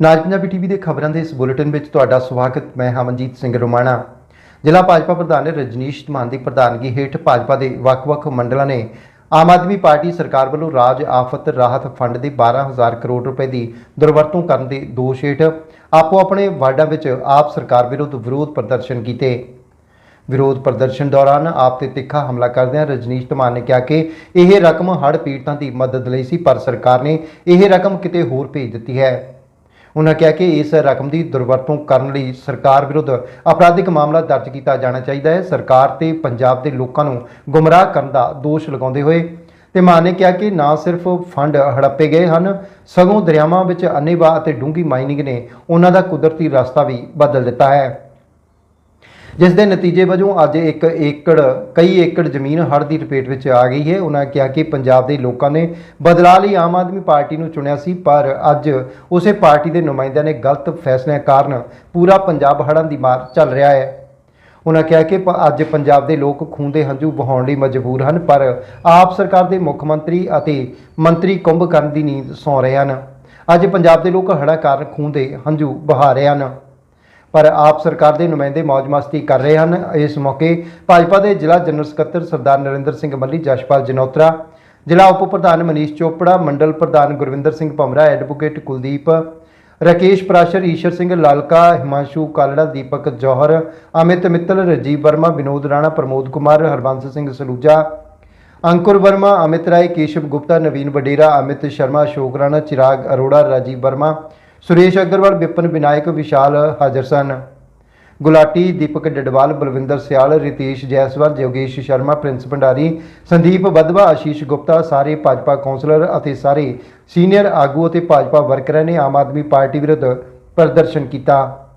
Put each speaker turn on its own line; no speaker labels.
ਨਾਜ Punjabi TV ਦੇ ਖਬਰਾਂ ਦੇ ਇਸ ਬੁਲੇਟਿਨ ਵਿੱਚ ਤੁਹਾਡਾ ਸਵਾਗਤ, ਮੈਂ ਹਮਨਜੀਤ ਸਿੰਘ ਰੋਮਾਣਾ। ਜ਼ਿਲ੍ਹਾ ਭਾਜਪਾ ਪ੍ਰਧਾਨ ਰਜਨੀਸ਼ ਧਮਾਨ ਦੀ ਪ੍ਰਧਾਨਗੀ ਹੇਠ ਭਾਜਪਾ ਦੇ ਵੱਖ-ਵੱਖ ਮੰਡਲਾਂ ਨੇ ਆਮ ਆਦਮੀ ਪਾਰਟੀ ਸਰਕਾਰ ਵੱਲੋਂ ਰਾਜ ਆਫਤ ਰਾਹਤ ਫੰਡ ਦੇ 12000 ਕਰੋੜ ਰੁਪਏ ਦੀ ਦੁਰਵਰਤੋਂ ਕਰਨ ਦੇ ਦੋਸ਼ ਹੇਠ ਆਪੋ ਆਪਣੇ ਵਾਰਡਾਂ ਵਿੱਚ ਆਪ ਸਰਕਾਰ ਵਿਰੁੱਧ ਵਿਰੋਧ ਪ੍ਰਦਰਸ਼ਨ ਕੀਤੇ। ਵਿਰੋਧ ਪ੍ਰਦਰਸ਼ਨ ਦੌਰਾਨ ਆਪ ਤੇ ਤਿੱਖਾ ਹਮਲਾ ਕਰਦਿਆਂ ਰਜਨੀਸ਼ ਧਮਾਨ ਨੇ ਕਿਹਾ ਕਿ ਇਹ ਰਕਮ ਹੜ੍ਹ ਪੀੜਤਾਂ ਦੀ ਮਦਦ ਲਈ ਸੀ, ਪਰ ਸਰਕਾਰ ਨੇ ਇਹ ਰਕਮ ਕਿਤੇ ਹੋਰ ਭੇਜ ਦਿੱਤੀ ਹੈ। ਉਹਨਾਂ ਕਿਹਾ ਕਿ ਇਸ ਰਕਮ ਦੀ ਦੁਰਵਰਤੋਂ ਕਰਨ ਲਈ ਸਰਕਾਰ ਵਿਰੁੱਧ ਅਪਰਾਧਿਕ ਮਾਮਲਾ ਦਰਜ ਕੀਤਾ ਜਾਣਾ ਚਾਹੀਦਾ ਹੈ। ਸਰਕਾਰ ਤੇ ਪੰਜਾਬ ਦੇ ਲੋਕਾਂ ਨੂੰ ਗੁੰਮਰਾਹ ਕਰਨ ਦਾ ਦੋਸ਼ ਲਗਾਉਂਦੇ ਹੋਏ ਤੇ ਮਾਨ ਨੇ ਕਿਹਾ ਕਿ ਨਾ ਸਿਰਫ ਫੰਡ ਹੜੱਪੇ ਗਏ ਹਨ, ਸਗੋਂ ਦਰਿਆਵਾਂ ਵਿੱਚ ਅੰਨੇਵਾਹ ਅਤੇ ਡੂੰਘੀ ਮਾਈਨਿੰਗ ਨੇ ਉਹਨਾਂ ਦਾ ਕੁਦਰਤੀ ਰਸਤਾ ਵੀ ਬਦਲ ਦਿੱਤਾ ਹੈ। ਜਿਸ ਦੇ ਨਤੀਜੇ ਵਜੋਂ ਅੱਜ ਇੱਕ ਏਕੜ, ਕਈ ਏਕੜ ਜ਼ਮੀਨ ਹੜ੍ਹ ਦੀ ਲਪੇਟ ਵਿੱਚ ਆ ਗਈ ਹੈ। ਉਹਨਾਂ ਕਿਹਾ ਕਿ ਪੰਜਾਬ ਦੇ ਲੋਕਾਂ ਨੇ ਬਦਲਾਅ ਲਈ ਆਮ ਆਦਮੀ ਪਾਰਟੀ ਨੂੰ ਚੁਣਿਆ ਸੀ, ਪਰ ਅੱਜ ਉਸੇ ਪਾਰਟੀ ਦੇ ਨੁਮਾਇੰਦਿਆਂ ਨੇ ਗਲਤ ਫੈਸਲਿਆਂ ਕਾਰਨ ਪੂਰਾ ਪੰਜਾਬ ਹੜ੍ਹਾਂ ਦੀ ਮਾਰ ਚੱਲ ਰਿਹਾ ਹੈ। ਉਹਨਾਂ ਕਿਹਾ ਕਿ ਪ- ਅੱਜ ਪੰਜਾਬ ਦੇ ਲੋਕ ਖੂਨ ਦੇ ਹੰਝੂ ਵਹਾਉਣ ਲਈ ਮਜਬੂਰ ਹਨ, ਪਰ ਆਪ ਸਰਕਾਰ ਦੇ ਮੁੱਖ ਮੰਤਰੀ ਅਤੇ ਮੰਤਰੀ ਕੁੰਭ ਕਰਨ ਦੀ ਨੀਂਦ ਸੌਂ ਰਹੇ ਹਨ। ਅੱਜ ਪੰਜਾਬ ਦੇ ਲੋਕ ਹੜ੍ਹਾਂ ਕਾਰਨ ਖੂਨ ਦੇ ਹੰਝੂ ਵਹਾ ਰਹੇ ਹਨ। ਪਰ ਆਪ ਸਰਕਾਰ ਦੇ ਨੁਮਾਇੰਦੇ ਮौज ਮਸਤੀ ਕਰ ਰਹੇ ਹਨ। ਇਸ ਮੌਕੇ ਭਾਜਪਾ ਦੇ ਜ਼ਿਲ੍ਹਾ ਜਨਰਲ ਸਕੱਤਰ ਸਰਦਾਰ ਨਰਿੰਦਰ ਸਿੰਘ ਮੱਲੀ, ਜਸ਼ਪਾਲ ਜਨੋਤਰਾ, ਜ਼ਿਲ੍ਹਾ ਉਪ ਪ੍ਰਧਾਨ ਮਨੀਸ਼ ਚੋਪੜਾ, ਮੰਡਲ ਪ੍ਰਧਾਨ ਗੁਰਵਿੰਦਰ ਸਿੰਘ ਭਮਰਾ ਐਡਵੋਕੇਟ ਕੁਲਦੀਪ, ਰਕੇਸ਼ ਪ੍ਰਾਸ਼ਰ, ਈਸ਼ਰ ਸਿੰਘ ਲਾਲਕਾ, ਹਿਮਾਂਸ਼ੂ ਕਾਲੜਾ, ਦੀਪਕ ਜੋਹਰ, ਅਮਿਤ ਮਿੱਤਲ, ਰਜੀਵ ਵਰਮਾ, ਵਿਨੋਦ ਰਾਣਾ, ਪ੍ਰਮੋਦ ਕੁਮਾਰ, ਹਰਬੰਸ ਸਿੰਘ ਸਲੂਜਾ, ਅੰਕੁਰ ਵਰਮਾ, ਅਮਿਤ ਰਾਏ, ਕੇਸ਼ਵ ਗੁਪਤਾ, ਨਵੀਨ ਵਡੇਰਾ, ਅਮਿਤ ਸ਼ਰਮਾ, ਅਸ਼ੋਕ ਰਾਣਾ, ਚਿਰਾਗ ਅਰੋੜਾ, ਰਾਜੀਵ ਵਰਮਾ ਸੁਰੇਸ਼ ਅਗਰਵਾਲ, ਵਿਪਨ ਵਿਨਾਇਕ, ਵਿਸ਼ਾਲ ਹਾਜ਼ਰ ਸਨ। ਗੁਲਾਟੀ, ਦੀਪਕ ਡਡਵਾਲ, ਬਲਵਿੰਦਰ ਸਿਆਲ, ਰਿਤੇਸ਼ ਜੈਸਵਾਲ ਯੋਗੇਸ਼ ਸ਼ਰਮਾ, ਪ੍ਰਿੰਸ ਭੰਡਾਰੀ, ਸੰਦੀਪ ਬਦਵਾ ਆਸ਼ੀਸ਼ ਗੁਪਤਾ, ਸਾਰੇ ਭਾਜਪਾ ਕੌਂਸਲਰ ਅਤੇ ਸਾਰੇ ਸੀਨੀਅਰ ਆਗੂ ਅਤੇ ਭਾਜਪਾ ਵਰਕਰਾਂ ਨੇ ਆਮ ਆਦਮੀ ਪਾਰਟੀ ਵਿਰੁੱਧ ਪ੍ਰਦਰਸ਼ਨ ਕੀਤਾ।